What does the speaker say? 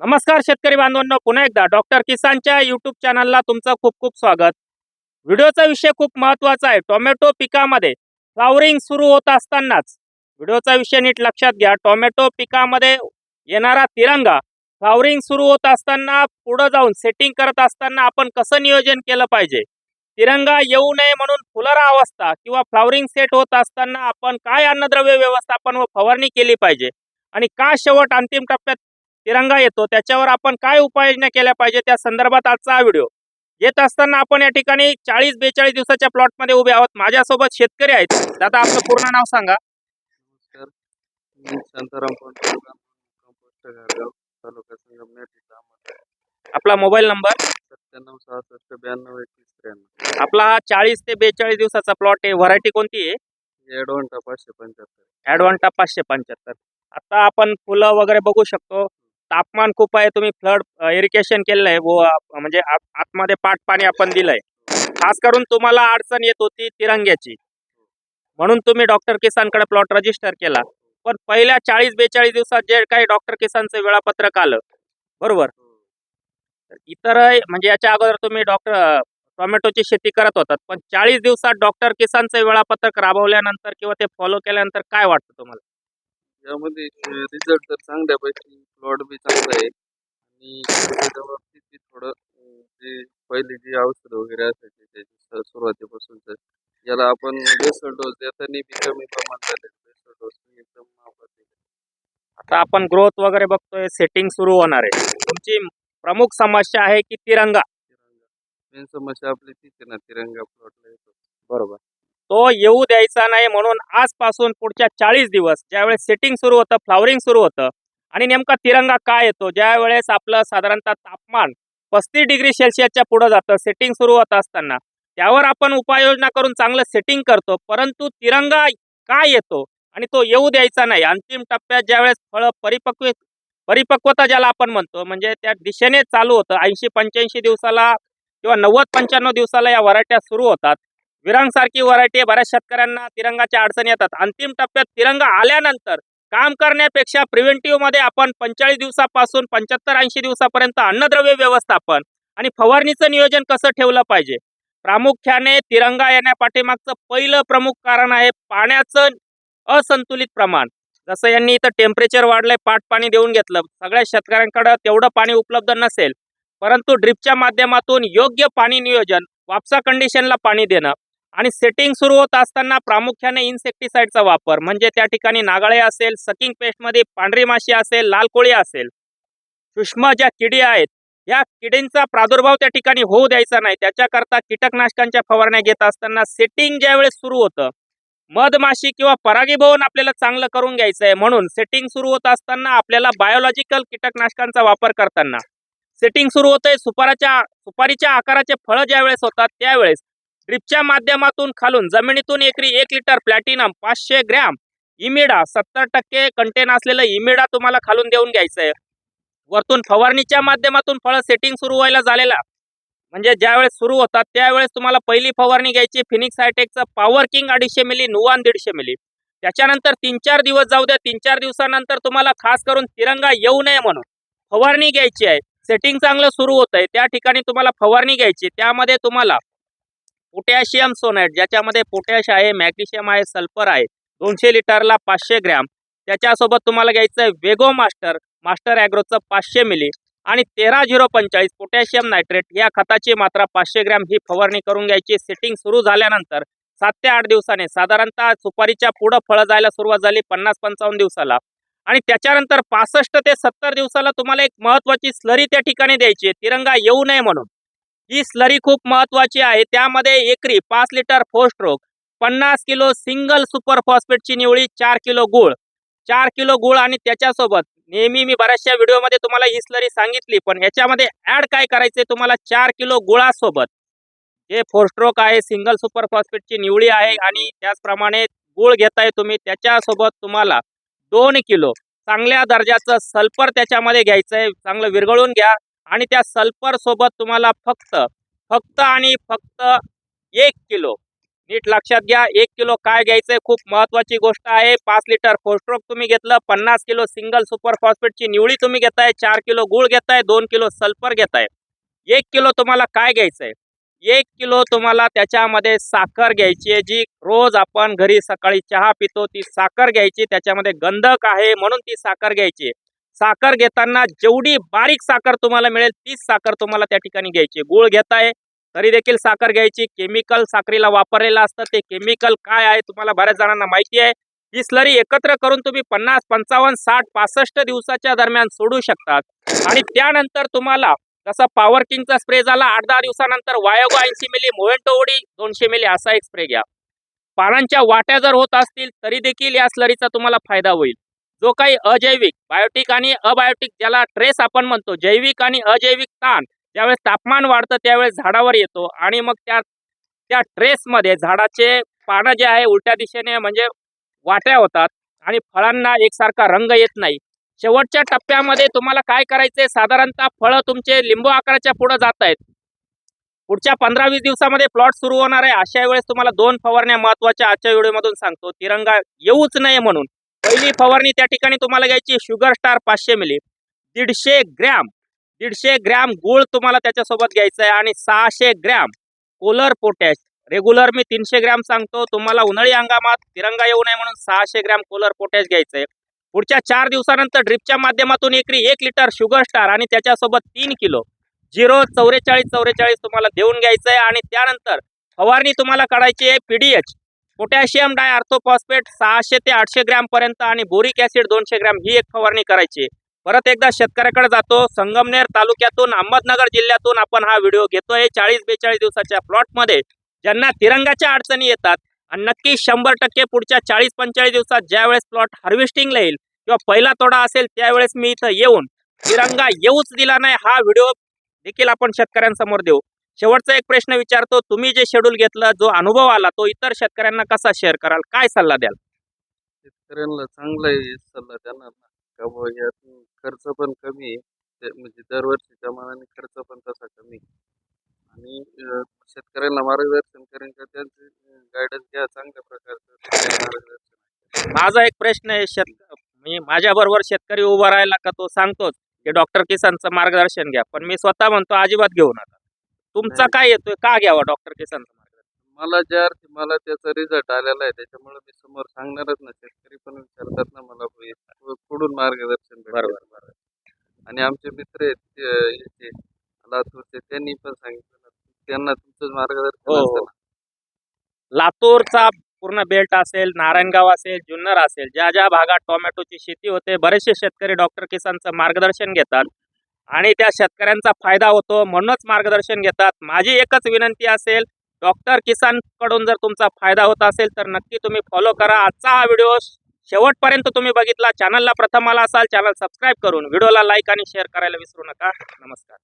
नमस्कार शेतकरी बांधवांनो पुन्हा एकदा डॉक्टर किसानच्या युट्यूब चॅनलला तुमचं खूप खूप स्वागत. व्हिडिओचा विषय खूप महत्त्वाचा आहे. टोमॅटो पिकामध्ये फ्लावरिंग सुरू होत असतानाच व्हिडिओचा विषय नीट लक्षात घ्या. टोमॅटो पिकामध्ये येणारा तिरंगा फ्लावरिंग सुरू होत असताना पुढं जाऊन सेटिंग करत असताना आपण कसं नियोजन केलं पाहिजे? तिरंगा येऊ नये म्हणून फुलरा अवस्था किंवा फ्लावरिंग सेट होत असताना आपण काय अन्नद्रव्य व्यवस्थापन व फवारणी केली पाहिजे? आणि का शेवट अंतिम टप्प्यात तिरंगा येतो. त्याच्यावर आपण काय उपाययोजना केल्या पाहिजे त्या संदर्भात आजचा हा व्हिडिओ. येत असताना आपण या ठिकाणी चाळीस बेचाळीस दिवसाच्या प्लॉटमध्ये उभे आहोत. माझ्यासोबत शेतकरी आहेत. दादा आपलं पूर्ण नाव सांगा. आपला मोबाईल नंबर? सत्त्याण्णव सहासष्ट ब्याण्णव एकवीस त्र्याण्णव. आपला हा चाळीस ते बेचाळीस दिवसाचा प्लॉट आहे. व्हरायटी कोणती आहे? एडवांटा पाचशे पंच्याहत्तर. ॲडवांटा पाचशे पंच्याहत्तर. आता आपण फुलं वगैरे बघू शकतो. तापमान खूप आहे तुम्ही फ्लड इरिगेशन केलेलं आहे व म्हणजे आत- आतमध्ये पाट पाणी आपण दिलंय. खास करून तुम्हाला अडचण येत होती तिरंग्याची. म्हणून तुम्ही डॉक्टर किसानकडे प्लॉट रजिस्टर केला. पण पहिल्या चाळीस बेचाळीस दिवसात जे काही डॉक्टर किसानचं वेळापत्रक आलं बरोबर? इतर म्हणजे याच्या अगोदर तुम्ही डॉक्टर टोमॅटोची शेती करत होतात पण चाळीस दिवसात डॉक्टर किसानचं वेळापत्रक राबवल्यानंतर किंवा ते फॉलो केल्यानंतर काय वाटतं तुम्हाला? यामध्ये रिझल्ट तर चांगल्यापैकी प्लॉट बी चांगला आहे. आणि त्याच्या बाबतीत बी थोडं जे पहिले जी औषधं वगैरे असायची त्याची सुरुवातीपासूनच याला आपण बेसल डोस देताना बी कमी प्रमाणात झाले बेसल डोस एकदम. आता आपण ग्रोथ वगैरे बघतोय सेटिंग सुरू होणार आहे. तुमची प्रमुख समस्या आहे की तिरंगा? तिरंगा. मेन समस्या आपली तीच आहे ना तिरंगा प्लॉटला येतो. बरोबर. तो येऊ द्यायचा नाही म्हणून आजपासून पुढच्या चाळीस दिवस ज्यावेळेस सेटिंग सुरू होतं फ्लावरिंग सुरू होतं आणि नेमका तिरंगा काय येतो ज्या वेळेस आपलं साधारणतः तापमान पस्तीस डिग्री सेल्सिअसच्या पुढं जातं सेटिंग सुरू होत असताना त्यावर आपण उपाययोजना करून चांगलं सेटिंग करतो परंतु तिरंगा काय येतो आणि तो येऊ द्यायचा नाही. अंतिम टप्प्यात ज्यावेळेस फळं परिपक्व परिपक्वता ज्याला आपण म्हणतो म्हणजे त्या दिशेने चालू होतं ऐंशी पंच्याऐंशी दिवसाला किंवा नव्वद पंच्याण्णव दिवसाला या व्हरायट्या सुरू होतात विरांगसारखी व्हरायटी बऱ्याच शेतकऱ्यांना तिरंगाच्या अडचणी येतात. अंतिम टप्प्यात तिरंगा आल्यानंतर काम करण्यापेक्षा प्रिव्हेंटिव्हमध्ये आपण पंचेचाळीस दिवसापासून पंच्याहत्तर ऐंशी दिवसापर्यंत अन्नद्रव्य व्यवस्थापन आणि फवारणीचं नियोजन कसं ठेवलं पाहिजे? प्रामुख्याने तिरंगा येण्यापाठीमागचं पहिलं प्रमुख कारण आहे पाण्याचं असंतुलित प्रमाण. जसं यांनी इथं टेम्परेचर वाढलंय पाट पाणी देऊन घेतलं. सगळ्या शेतकऱ्यांकडे तेवढं पाणी उपलब्ध नसेल. परंतु ड्रिपच्या माध्यमातून योग्य पाणी नियोजन वापसा कंडिशनला पाणी देणं आणि सेटिंग सुरू होत असताना प्रामुख्याने इन्सेक्टिसाइडचा वापर. म्हणजे त्या ठिकाणी नागाळे असेल सकिंग पेस्टमध्ये पांढरी माशी असेल लाल कोळी असेल सूक्ष्म ज्या किडी आहेत या किडींचा प्रादुर्भाव त्या ठिकाणी होऊ द्यायचा नाही. त्याच्याकरता कीटकनाशकांच्या फवारण्या घेत असताना सेटिंग ज्यावेळेस सुरू होतं मधमाशी किंवा परागीभवन आपल्याला चांगलं करून घ्यायचं आहे म्हणून सेटिंग सुरू होत असताना आपल्याला बायोलॉजिकल कीटकनाशकांचा वापर करताना सेटिंग सुरू होतंय सुपाराच्या सुपारीच्या आकाराचे फळं ज्यावेळेस होतात त्यावेळेस ड्रिपच्या माध्यमातून खालून जमिनीतून एकरी एक लिटर प्लॅटिनम पाचशे ग्रॅम इमिडा सत्तर टक्के कंटेन असलेलं इमिडा तुम्हाला खालून देऊन घ्यायचं आहे वरतून फवारणीच्या माध्यमातून फळं सेटिंग सुरू व्हायला झालेला. म्हणजे ज्यावेळेस सुरू होतात त्यावेळेस तुम्हाला पहिली फवारणी घ्यायची फिनिक्स हायटेकचं पॉवर किंग अडीचशे मिली नुवान दीडशे मिली त्याच्यानंतर तीन चार दिवस जाऊ द्या तीन चार दिवसानंतर तुम्हाला खास करून तिरंगा येऊ नये म्हणून फवारणी घ्यायची आहे. सेटिंग चांगलं सुरू होत आहे त्या ठिकाणी तुम्हाला फवारणी घ्यायची त्यामध्ये तुम्हाला पोटॅशियम सोनाईट ज्याच्यामध्ये पोटॅश आहे मॅग्नेशियम आहे सल्फर आहे दोनशे लिटरला पाचशे ग्रॅम. त्याच्यासोबत तुम्हाला घ्यायचं आहे वेगो मास्टर मास्टर ॲग्रोचं पाचशे मिली आणि तेरा झिरो पंचेचाळीस पोटॅशियम नायट्रेट. या खताची मात्रा पाचशे ग्रॅम. ही फवारणी करून घ्यायची. सेटिंग सुरू झाल्यानंतर सात ते आठ दिवसाने साधारणतः सुपारीच्या पुढं फळं जायला सुरुवात झाली पन्नास पंचावन्न दिवसाला. आणि त्याच्यानंतर पासष्ट ते सत्तर दिवसाला तुम्हाला एक महत्वाची स्लरी त्या ठिकाणी द्यायची आहे. तिरंगा येऊ नये म्हणून. ही स्लरी खूप महत्वाची आहे. त्यामध्ये एकरी पाच लिटर फोर स्ट्रोक पन्नास किलो सिंगल सुपर फॉस्फेटची निवळी चार किलो गुळ. चार किलो गुळ आणि त्याच्यासोबत नेहमी मी बऱ्याचशा व्हिडिओमध्ये तुम्हाला ही स्लरी सांगितली पण याच्यामध्ये ऍड काय करायचे तुम्हाला चार किलो गुळासोबत? जे फोर स्ट्रोक आहे सिंगल सुपर फॉस्फेटची निवळी आहे आणि त्याचप्रमाणे गुळ घेताय तुम्ही त्याच्यासोबत तुम्हाला दोन किलो. चांगल्या दर्जाचं सल्फर त्याच्यामध्ये घ्यायचं आहे चांगलं विरघळून घ्या. आणि त्या सल्फर सोबत तुम्हाला फक्त फक्त आणि फक्त एक किलो. नीट लक्षात घ्या एक किलो काय घ्यायचंय खूप महत्वाची गोष्ट आहे. पाच लिटर फोस्ट्रोक तुम्ही घेतलं पन्नास किलो सिंगल सुपर फॉस्फेटची निवळी तुम्ही घेताय चार किलो गुळ घेताय दोन किलो सल्फर घेताय. एक किलो तुम्हाला काय घ्यायचंय? एक किलो तुम्हाला त्याच्यामध्ये साखर घ्यायची आहे जी रोज आपण घरी सकाळी चहा पितो ती साखर घ्यायची त्याच्यामध्ये गंधक आहे म्हणून ती साखर घ्यायची साखर घेताना जेवढी बारीक साखर तुम्हाला मिळेल तीच साखर तुम्हाला त्या ठिकाणी घ्यायची. गुळ घेताय तरी देखील साखर घ्यायची. केमिकल साखरेला वापरलेलं असतं. ते केमिकल काय आहे तुम्हाला बऱ्याच जणांना माहिती आहे. ही स्लरी एकत्र करून तुम्ही पन्नास पंचावन्न साठ पासष्ट दिवसाच्या दरम्यान सोडू शकतात. आणि त्यानंतर तुम्हाला जसा पॉवर किंगचा स्प्रे झाला आठ दहा दिवसानंतर वायोगो ऐंशी मिली मोवेंटो ओडी दोनशे मिली असा एक स्प्रे घ्या. पानांच्या वाट्या जर होत असतील तरी देखील या स्लरीचा तुम्हाला फायदा होईल. जो काही अजैविक बायोटिक आणि अबायोटिक ज्याला ट्रेस आपण म्हणतो जैविक आणि अजैविक ताण ज्यावेळेस तापमान वाढतं त्यावेळेस झाडावर येतो आणि मग त्या त्या ट्रेसमध्ये झाडाचे पानं जे आहे उलट्या दिशेने म्हणजे वाट्या होतात आणि फळांना एकसारखा रंग येत नाही. शेवटच्या टप्प्यामध्ये तुम्हाला काय करायचंय? साधारणतः फळं तुमचे लिंबू आकाराच्या पुढे जात आहेत. पुढच्या पंधरा वीस दिवसामध्ये प्लॉट सुरू होणार आहे. अशा वेळेस तुम्हाला दोन फवारण्या महत्त्वाच्या आजच्या व्हिडिओमधून सांगतो. तिरंगा येऊच नये म्हणून. पहिली फवारणी त्या ठिकाणी तुम्हाला घ्यायची शुगर स्टार पाचशे मिली. दीडशे ग्रॅम. दीडशे ग्रॅम गुळ तुम्हाला त्याच्यासोबत घ्यायचं आहे आणि सहाशे ग्रॅम कोलर पोटॅश. रेग्युलर मी तीनशे ग्रॅम सांगतो. तुम्हाला उन्हाळी हंगामात तिरंगा येऊ नये म्हणून सहाशे ग्रॅम कोलर पोटॅश घ्यायचं आहे. पुढच्या चार दिवसानंतर ड्रिपच्या माध्यमातून एकरी एक लिटर शुगर स्टार आणि त्याच्यासोबत तीन किलो झिरो चौवेचाळीस चौवेचाळीस तुम्हाला देऊन घ्यायचं आहे. आणि त्यानंतर फवारणी तुम्हाला काढायची आहे. पीडीएच पोटॅशियम डाय आर्थोफॉस्फेट सहाशे ते आठशे ग्रॅम पर्यंत आणि बोरिक ऍसिड दोनशे ग्रॅम ही एक फवारणी करायची. परत एकदा शेतकऱ्याकडे जातो. संगमनेर तालुक्यातून अहमदनगर जिल्ह्यातून आपण हा व्हिडिओ घेतोय. चाळीस बेचाळीस दिवसाच्या प्लॉटमध्ये ज्यांना तिरंगाच्या अडचणी येतात आणि नक्की शंभर टक्के पुढच्या चाळीस पंचेचाळीस दिवसात ज्यावेळेस प्लॉट हार्वेस्टिंगला येईल किंवा पहिला तोडा असेल त्यावेळेस मी इथं येऊन तिरंगा येऊच दिला नाही. हा व्हिडिओ देखील आपण शेतकऱ्यांसमोर देऊ. शेवटचा एक प्रश्न विचारतो तुम्ही जे शेड्यूल घेतलं जो अनुभव आला तो इतर शेतकऱ्यांना कसा शेअर कराल? काय सल्ला द्याल? शेतकऱ्यांना चांगला आहे सल्ला देणार ना. का बुवा यातून खर्च पण कमी आहे. ते म्हणजे दरवर्षीच्या मानाने खर्च पण तसा कमी. आणि शेतकऱ्यांना मार्गदर्शन करेन का त्यांचे गायडन्स घ्या चांगल्या प्रकारचं. मार्गदर्शन. माझा एक प्रश्न आहे शेत मी माझ्या बरोबर शेतकरी उभा राहिला का तो सांगतोच की डॉक्टर किसानचं मार्गदर्शन घ्या. पण मी स्वतः म्हणतो अजिबात घेऊ नका. तुमचा. काय येतोय का घ्यावा डॉक्टर मार्गदर्शन मला ज्या अर्थी मला त्याचा रिझल्ट आलेला आहे त्याच्यामुळे मी समोर सांगणारच ना शेतकरी पण विचारतात ना मला कुठून मार्गदर्शन? बरोबर बरोबर आणि आमचे मित्र आहेत लातूरचे त्यांनी पण सांगितलं त्यांना तुमचं मार्गदर्शन हो. लातूरचा पूर्ण बेल्ट असेल नारायणगाव असेल जुन्नर असेल ज्या ज्या भागात टोमॅटोची शेती होते बरेचसे शेतकरी डॉक्टर किसानचं मार्गदर्शन घेतात आणि त्या शेतकऱ्यांचा फायदा होतो म्हणूनच मार्गदर्शन घेतात. माझी एकच विनंती असेल डॉक्टर किसानकडून जर तुमचा फायदा होत असेल तर नक्की तुम्ही फॉलो करा. आजचा हा व्हिडिओ शेवटपर्यंत तुम्ही बघितला. चॅनलला प्रथम आला असाल चॅनल सबस्क्राईब करून. व्हिडिओला लाईक आणि शेअर करायला विसरू नका. नमस्कार.